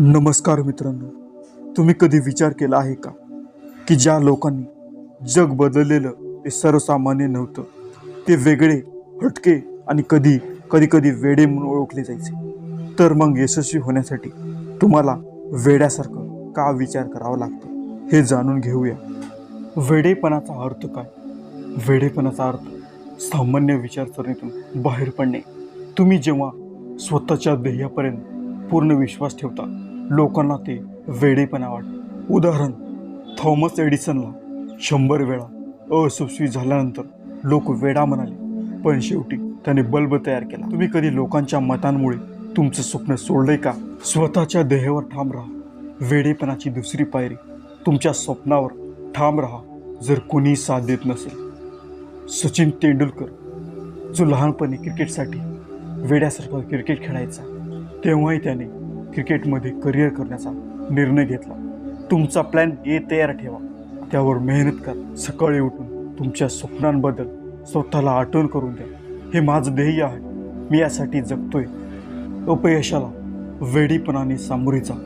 नमस्कार मित्रांनो तुम्ही कधी विचार केला आहे का की ज्या लोकांनी जग बदललेलं ते सर्वसामान्य नव्हतं ते वेगळे हटके आणि कधी कधी कधी वेडे म्हणून ओळखले जायचे? तर मग यशस्वी होण्यासाठी तुम्हाला वेड्यासारखं का विचार करावा लागतो हे जाणून घेऊया. वेडेपणाचा अर्थ काय? वेडेपणाचा अर्थ सामान्य विचारसरणीतून बाहेर पडणे. तुम्ही जेव्हा स्वतःच्या ध्येयापर्यंत पूर्ण विश्वास ठेवता लोकांना ते वेडेपणा वाटतं उदाहरण थॉमस एडिसनला शंभर वेळा अयशस्वी झाल्यानंतर लोक वेडा म्हणाले पण शेवटी त्याने बल्ब तयार केला. तुम्ही कधी लोकांच्या मतांमुळे तुमचं स्वप्न सोडलंय का? स्वतःच्या देहावर ठाम राहा. वेडेपणाची दुसरी पायरी तुमच्या स्वप्नावर ठाम राहा जर कोणी साथ देत नसेल. सचिन तेंडुलकर जो लहानपणी क्रिकेटसाठी वेड्यासारखा क्रिकेट खेळायचा तेव्हाही त्याने क्रिकेटमध्ये करिअर करण्याचा निर्णय घेतला. तुमचा प्लॅन ए तयार ठेवा. त्यावर मेहनत करा. सकाळी उठून तुमच्या स्वप्नांबद्दल स्वतःला आठवण करून द्या. हे माझं ध्येय आहे. मी यासाठी जगतोय. अपयशाला वेडीपणाने सामोरे जा.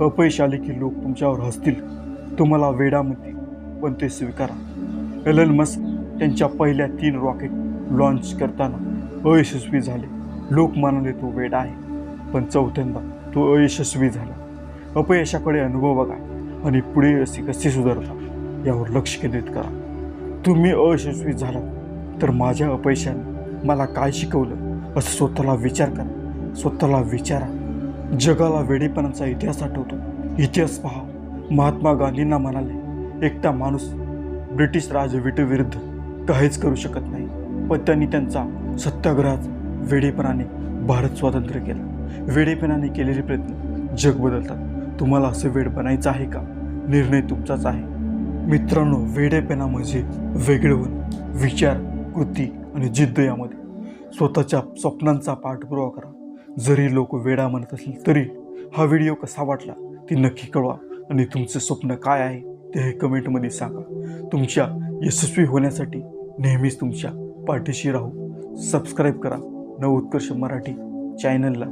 अपयश आले की लोक तुमच्यावर हसतील. तुम्हाला वेडा म्हणतील पण ते स्वीकारा. एलन मस्क त्यांच्या पहिल्या तीन रॉकेट लॉन्च करताना अयशस्वी झाले. लोक मानले तो वेडा आहे. पण चौथ्यांदा तो अयशस्वी झाला. अपयशाकडे अनुभव बघा आणि पुढे असे कसे सुधारता यावर लक्ष केंद्रित करा. तुम्ही अयशस्वी झालात तर माझ्या अपयशाने मला काय शिकवलं असं स्वतःला विचार करा. स्वतःला विचारा. जगाला वेडेपणाचा इतिहास आठवतो. इतिहास पहा. महात्मा गांधींना म्हणाले एकटा माणूस ब्रिटिश राजविटीविरुद्ध काहीच करू शकत नाही. पण त्यांनी त्यांचा सत्याग्रहाचा वेडेपणाने भारत स्वातंत्र्य केला. वेडेपणाने केलेले प्रयत्न जग बदलतात. तुम्हाला असं वेळ बनायचं आहे का? निर्णय तुमचाच आहे. मित्रांनो वेडेपणा म्हणजे वेगळं विचार कृती आणि जिद्द यामध्ये. स्वतःच्या स्वप्नांचा पाठपुरावा करा. जरी लोक वेडा म्हणत असतील तरी हा व्हिडिओ कसा वाटला ती नक्की कळवा. आणि तुमचं स्वप्न काय आहे ते हे कमेंटमध्ये सांगा. तुमच्या यशस्वी होण्यासाठी नेहमीच तुमच्या पाठीशी राहू. सबस्क्राईब करा. नव उत्कर्ष मराठी चॅनलला.